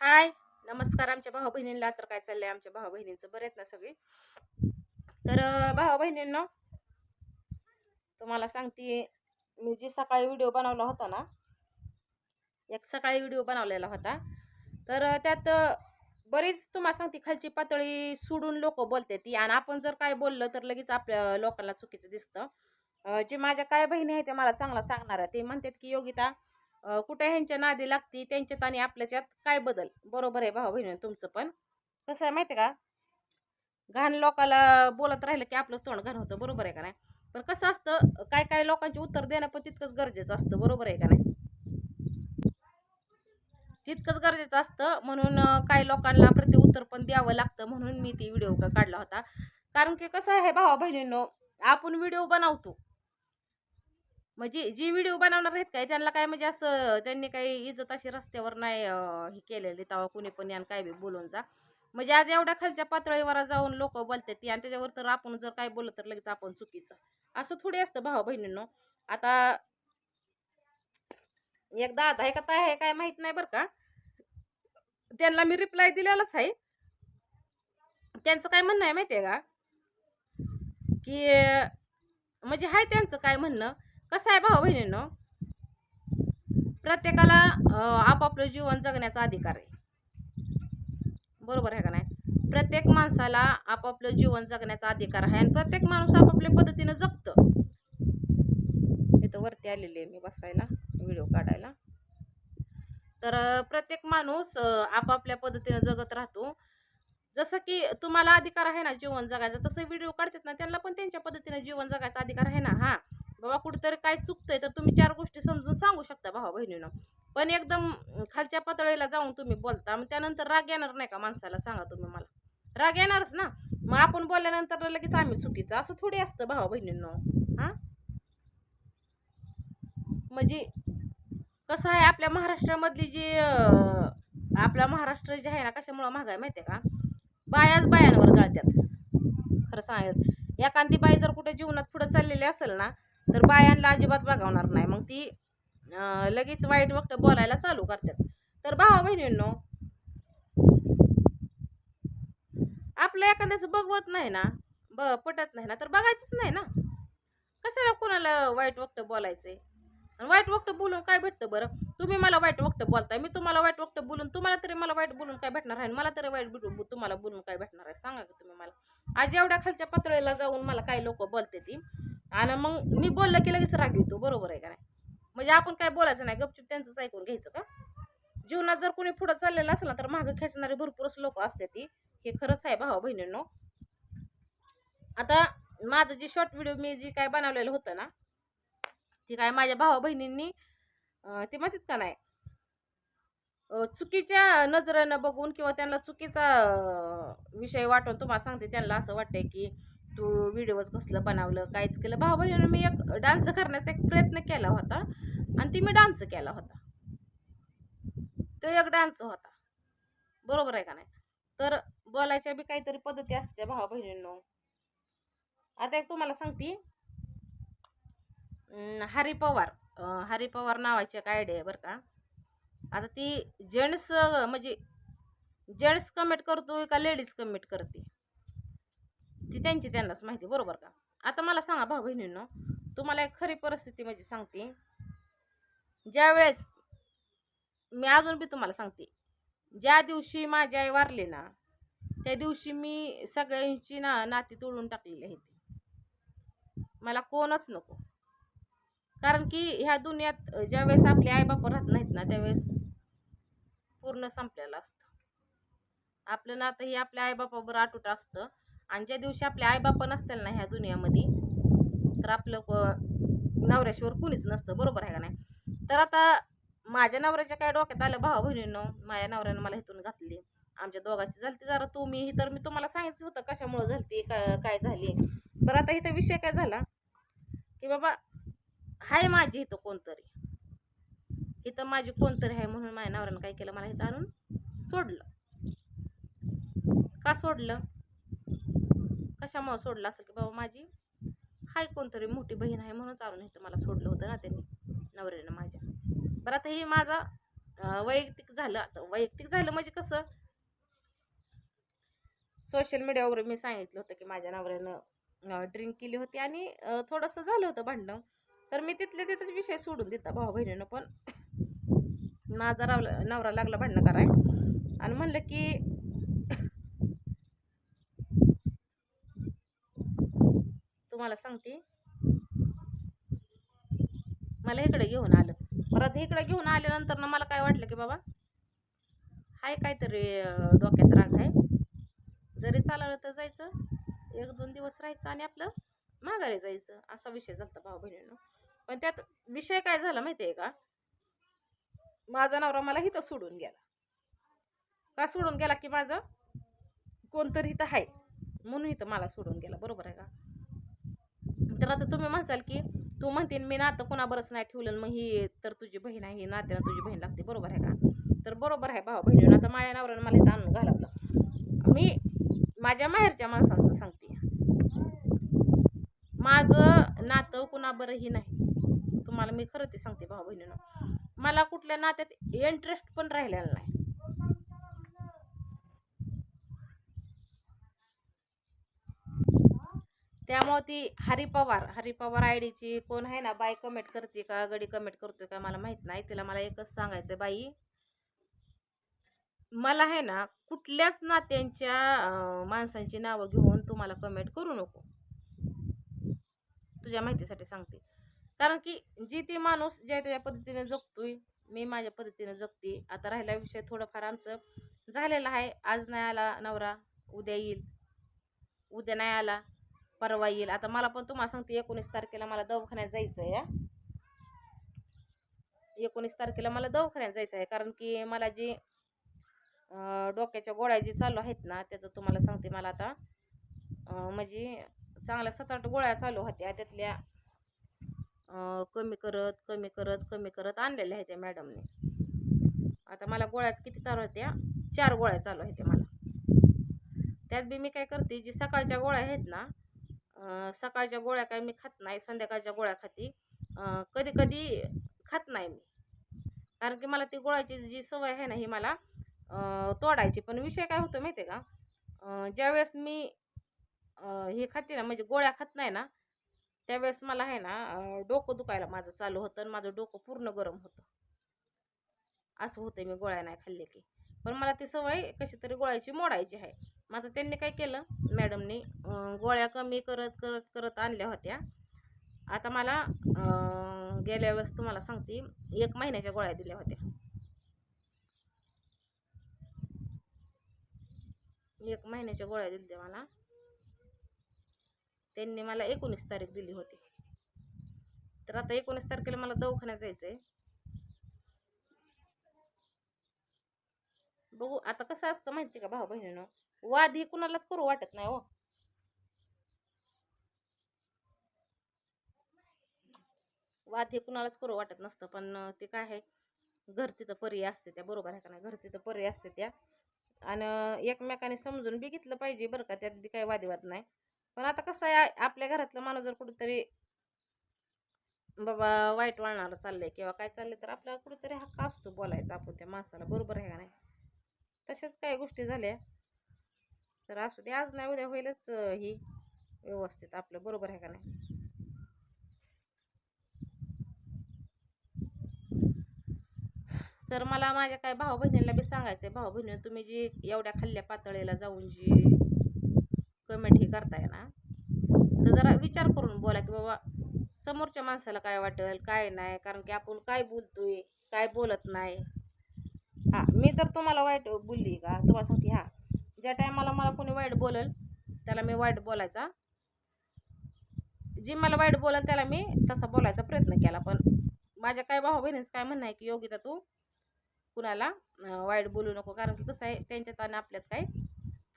हाय नमस्कार आमच्या भाऊ बहिणींना तर काय चाललंय आमच्या भाऊ बहिणींचं बरेच ना सगळे? तर भाऊ बहिणींना तुम्हाला सांगते मी जी सकाळी व्हिडिओ बनवला होता ना एक सकाळी व्हिडिओ बनवलेला होता. तर त्यात बरीच तुम्हाला सांगते खालची पातळी सोडून लोक बोलते ती. आणि आपण जर काय बोललं तर लगेच आपल्या लोकांना चुकीचं दिसतं. जे माझ्या काय बहिणी आहेत ते मला चांगला सांगणार आहे ते म्हणतात की योगिता कुठे ह्यांच्या नादी लागती त्यांच्यात आणि आपल्याच्यात काय बदल? बरोबर आहे भाऊ बहिणी तुमचं पण. कसं आहे माहिती आहे का? घाण लोकाला बोलत राहिलं की आपलं तोंड घाण होतं बरोबर आहे का नाही? पण कसं असतं काय काय लोकांचे उत्तर देणं पण तितकंच गरजेचं असतं बरोबर आहे का नाही? तितकंच गरजेचं असतं म्हणून काही लोकांना प्रति उत्तर पण द्यावं लागतं म्हणून मी ती व्हिडिओ काढला होता. कारण की कसं आहे भावा बहिणींनो आपण व्हिडिओ बनवतो. म्हणजे जी व्हिडिओ बनवणार आहेत काय त्यांना काय म्हणजे असं त्यांनी काही इज्जत अशी रस्त्यावर नाही हे केलेली तेव्हा कुणी पण यान काय बी बोलून जा. म्हणजे आज एवढ्या खालच्या पातळीवर जाऊन लोक बोलतात ती आणि त्याच्यावर तर आपण जर काय बोललं तर लगेच आपण चुकीचं. असं थोडी असतं भाऊ बहिणींनो. आता एक दादा आहे का काय आहे काय माहीत नाही बरं का. त्यांना मी रिप्लाय दिलेलाच आहे. त्यांचं काय म्हणणं आहे माहिती आहे का? की म्हणजे आहे त्यांचं काय म्हणणं. कसं आहे भाऊ बहिणींनो? प्रत्येकाला आपापलं जीवन जगण्याचा अधिकार आहे. बरोबर आहे का नाही? प्रत्येक माणसाला आपापलं जीवन जगण्याचा अधिकार आहे आणि प्रत्येक माणूस आपापल्या पद्धतीनं जगतं. इथं वरती आलेली आहे मी बसायला व्हिडिओ काढायला. तर प्रत्येक माणूस आपापल्या पद्धतीनं जगत राहतो. जसं की तुम्हाला अधिकार आहे ना जीवन जगायचा तसं व्हिडिओ काढतात ना त्यांना पण त्यांच्या पद्धतीनं जीवन जगायचा अधिकार आहे ना हां. बाबा कुठेतरी काय चुकतंय तर तुम्ही चार गोष्टी समजून सांगू शकता भावा बहिणीनं. पण एकदम खालच्या पातळीला जाऊन तुम्ही बोलता मग त्यानंतर राग येणार नाही का माणसाला? सांगा तुम्ही मला. राग येणारच ना. मग आपण बोलल्यानंतर लगेच आम्ही चुकीचं असं थोडी असतं भावा बहिणींनो. हां? म्हणजे कसं आहे आपल्या महाराष्ट्रामधली जी आपला महाराष्ट्र जे आहे ना कशामुळं महाग आहे माहिती आहे का? बायाच बायांवर जाळतात खरं सांगत एखादी बाई जर कुठे जीवनात पुढं चाललेली असेल ना तर बायांना अजिबात बघावणार नाही. मग ती लगेच वाईट वक्त बोलायला चालू करतात. तर भावा बहिणींनो आपलं एखाद्याचं बघवत नाही ना ब पटत नाही ना तर बघायचंच नाही ना. कशाला कोणाला वाईट वक्त बोलायचंय? आणि वाईट वक्त बोलून काय भेटतं बरं? तुम्ही मला वाईट वक्त बोलताय मी तुम्हाला वाईट वक्त बोलून तुम्हाला तरी मला वाईट बोलून काय भेटणार आहे? आणि मला तरी वाईट भेटून तुम्हाला बोलून काय भेटणार आहे? सांगा का तुम्ही मला. आज एवढ्या खालच्या पातळीला जाऊन मला काही लोक बोलते ती? आणि मग मी बोललं की लगेच राग येतो. बरोबर आहे का नाही? म्हणजे आपण काय बोलायचं नाही. गपचूप त्यांचंच ऐकून घ्यायचं का? जीवनात जर कोणी पुढं चाललेलं असेल ना तर मागं खेचणारे भरपूरच लोक असते ती. हे खरंच आहे भावा बहिणींनो. आता माझं जे शॉर्ट व्हिडिओ मी जी काय बनवलेलं होतं ना ती काय माझ्या भावा बहिणींनी ते माहितीत का नाही? चुकीच्या नजरेनं बघून किंवा त्यांना चुकीचा विषय वाटून तुम्हाला सांगते. त्यांना असं वाटतंय की तू व्हिडिओज कसलं बनवलं काहीच केलं. भावा बहिणीनं मी एक डान्स करण्याचा एक प्रयत्न केला होता आणि ती मी डान्स केला होता. तो एक डान्स होता. बरोबर आहे का नाही? तर बोलायच्या बी काहीतरी पद्धती असते भावा बहिणींनो आता एक तुम्हाला सांगते. हरी पवार. हरी पवार नावाची एक आयडिया आहे बरं का. आता ती जेंट्स म्हणजे जेंट्स कमेंट करतोय का लेडीज कमेंट करते? ती त्यांची त्यांनाच माहिती बरोबर का? आता मला सांगा भाऊ बहिणींनो तुम्हाला एक खरी परिस्थिती म्हणजे सांगते. ज्यावेळेस मी अजून बी तुम्हाला सांगते ज्या दिवशी माझी आई वारली ना त्या दिवशी मी सगळ्यांची ना नाती तोडून टाकलेली आहे ती मला कोणच नको. कारण की ह्या दुनियात ज्यावेळेस आपले आईबाप राहत नाहीत ना त्यावेळेस पूर्ण संपलेलं असतं. आपलं नातं हे आपल्या आईबापाबरोबर अटूट असतं. आणि ज्या दिवशी आपले आईबाप नसतील ना ह्या दुनियामध्ये तर आपलं को नवऱ्याशिवर कुणीच नसतं. बरोबर आहे का नाही? तर आता माझ्या नवऱ्याच्या काय डोक्यात आलं भाऊ बहिणीनं माझ्या नवऱ्यानं मला इथून घातली. आमच्या दोघांची झालती जरा तुम्ही तर मी तुम्हाला सांगितलं होतं कशामुळं झालती का काय झाली. बरं आता इथं विषय काय झाला की बाबा हाय माझी इथं कोणतरी. इथं माझी कोणतरी आहे म्हणून माझ्या नवऱ्यानं काय केलं मला इथं आणून सोडलं. का सोडलं? कशामुळं सोडलं असेल की बाबा माझी हाय कोणतरी मोठी बहीण आहे म्हणूनच आणून इथं मला सोडलं होतं ना त्यांनी नवऱ्यानं माझ्या. बरं आता हे माझा वैयक्तिक झालं. आता वैयक्तिक झालं म्हणजे कसं? सोशल मीडियावर मी सांगितलं होतं की माझ्या नवऱ्यानं ड्रिंक केली होती आणि थोडंसं झालं होतं भांडणं. तर मी तिथल्या तिथंच विषय सोडून देता भाऊ बहिणीनं पण. माझा रावला नवरा लागला भांडणं कराय आणि म्हणलं की तुम्हाला सांगते. मला इकडे घेऊन आलं. परत इकडे घेऊन आल्यानंतर ना मला काय वाटलं की बाबा हाय काहीतरी डोक्यात राग आहे. जरी चालवलं तर जायचं. एक दोन दिवस राहायचं आणि आपलं माघारी जायचं. असा विषय झाला भाऊ बहिणीनं. पण त्यात विषय काय झाला माहिती आहे का? माझा नवरा मला इथं सोडून गेला. का सोडून गेला की माझं कोणतरी इथं आहे. म्हणून इथं मला सोडून गेला. बरोबर आहे का? तर आता तुम्ही म्हणसाल की तू म्हणते मी नातं कोणाबरच नाही ठेवलं मग ही तर तुझी बहीण आहे ही नात्यानं तुझी बहीण लागते बरोबर आहे का? तर बरोबर आहे भाऊ बहिणीनं आता माझ्या नवऱ्यानं मला इथं आणून घालवलं. मी माझ्या माहेरच्या माणसांचं सांगते. माझं नातं कुणाबरंही नाही. तुम्हाला मी खरं ते सांगते भाऊ बहिणीनं. मला कुठल्या नात्यात इंटरेस्ट पण राहिलेला नाही. त्यामुळं ती हरी पवार हरी पवार आय डीची कोण आहे ना बाई कमेंट करते का गडी कमेंट करते का मला माहीत नाही. तिला मला एकच सांगायचं बाई मला आहे ना कुठल्याच नात्यांच्या माणसांची नावं घेऊन तुम्हाला कमेंट करू नको. तुझ्या माहितीसाठी सांगते. कारण की जी ती माणूस ज्या त्याच्या पद्धतीने जगतोय मी माझ्या पद्धतीने जगते. आता राहिला विषय थोडंफार आमचं झालेलं आहे. आज नाही आला नवरा उद्या येईल. उद्या नाही आला. परवा येईल. आता मला पण तुम्हाला सांगते एकोणीस तारखेला मला दवाखान्यात जायचं आहे एकोणीस तारखेला मला दवाखान्यात जायचं आहे कारण की मला जी डोक्याच्या गोळ्या जी चालू आहेत ना त्याचं तुम्हाला सांगते मला आता. म्हणजे चांगल्या सात आठ गोळ्या चालू होत्या त्यातल्या कमी करत कमी करत कमी करत आणलेल्या आहेत त्या मॅडमने. आता मला गोळ्याच किती चालू होत्या? चार गोळ्या चालू आहेत मला. त्यात बी मी काय करते जी सकाळच्या गोळ्या आहेत ना सकाळच्या गोळ्या काय मी खात नाही संध्याकाळच्या गोळ्या खाती. कधी कधी खात नाही मी. कारण की मला ती गोळ्याची जी सवय आहे ना ही मला तोडायची. पण विषय काय होतो माहिती आहे का? ज्यावेळेस मी हे खाते ना म्हणजे गोळ्या खात नाही ना त्यावेळेस मला आहे ना डोकं दुखायला माझं चालू होतं आणि माझं डोकं पूर्ण गरम होतं. असं होतं मी गोळ्या नाही खाल्ले की. पण मला ती सवय कशी तरी गोळ्याची मोडायची आहे. मग आता त्यांनी काय केलं? मॅडमनी गोळ्या कमी करत करत करत आणल्या होत्या. आता मला गेल्या वेळेस तुम्हाला सांगते एक महिन्याच्या गोळ्या दिल्या होत्या. एक महिन्याच्या गोळ्या दिल्या मला. त्यांनी मला एकोणीस तारीख दिली होती. तर आता एकोणीस तारखेला मला दवाखान्यात जायचं आहे बघू आता कसं असतं माहिती का भाऊ बहिणीनं वाद ही कुणालाच करू वाटत नाही हो. वाद हे कुणालाच करू वाटत नसतं पण ते काय आहे? घर तिथं पर्याय असते त्या बरोबर आहे का नाही? घर तिथं पर्याय असते त्या. आणि एकमेकाने समजून बी घेतलं पाहिजे बरं का त्यात बी काही वादिवाद नाही. पण आता कसं आहे आपल्या घरातलं माणूस जर कुठेतरी बाबा वाईट वळणाला चाललंय किंवा काय चाललंय तर आपल्याला कुठेतरी हक्क असतो बोलायचा आपण त्या माणसाला बरोबर आहे का नाही? तशाच काही गोष्टी झाल्या. तर असू दे आज नाही उद्या होईलच ही व्यवस्थित आपलं बरोबर आहे का नाही? तर मला माझ्या काय भाऊ बहिणीला बी सांगायचं आहे भाऊ बहिणी तुम्ही जी एवढ्या खाल्ल्या पातळीला जाऊन जी कमेंट ही करताय ना तर जरा विचार करून बोला की बाबा समोरच्या माणसाला काय वाटेल काय नाही? कारण की आपण काय बोलतोय काय बोलत नाही? हां मी तर तुम्हाला वाईट बोलली का? तुम्हाला सांगते हां. ज्या टायमाला मला कोणी वाईट बोलेल त्याला मी वाईट बोलायचा. जी मला वाईट बोलेल त्याला मी तसा बोलायचा प्रयत्न केला. पण माझ्या काय भाऊ बहिणीचं काय म्हणणं आहे की योगिता तू कुणाला वाईट बोलू नको. कारण की कसं आहे त्यांच्यात आणि आपल्यात काही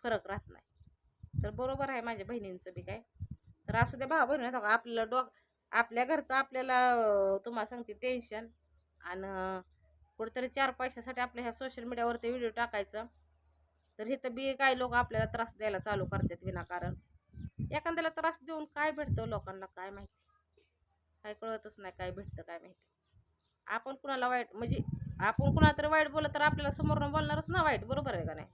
फरक राहत नाही. तर बरोबर आहे माझ्या बहिणींचं बी काय. तर असू द्या भाऊ बहिणी का आपलं डोक आपल्या घरचं आपल्याला तुम्हाला सांगते टेन्शन आणि कुठेतरी चार पैशासाठी आपल्या ह्या सोशल मीडियावरती व्हिडिओ टाकायचं. तर हे तर बी काही लोक आपल्याला त्रास द्यायला चालू करतात विनाकारण. एखाद्याला त्रास देऊन काय भेटतं लोकांना काय माहिती? काय कळतच नाही काय भेटतं काय माहिती? आपण कुणाला वाईट म्हणजे आपण कुणाला तरी वाईट बोललं तर आपल्याला समोरनं बोलणारच ना वाईट बरोबर आहे का नाही?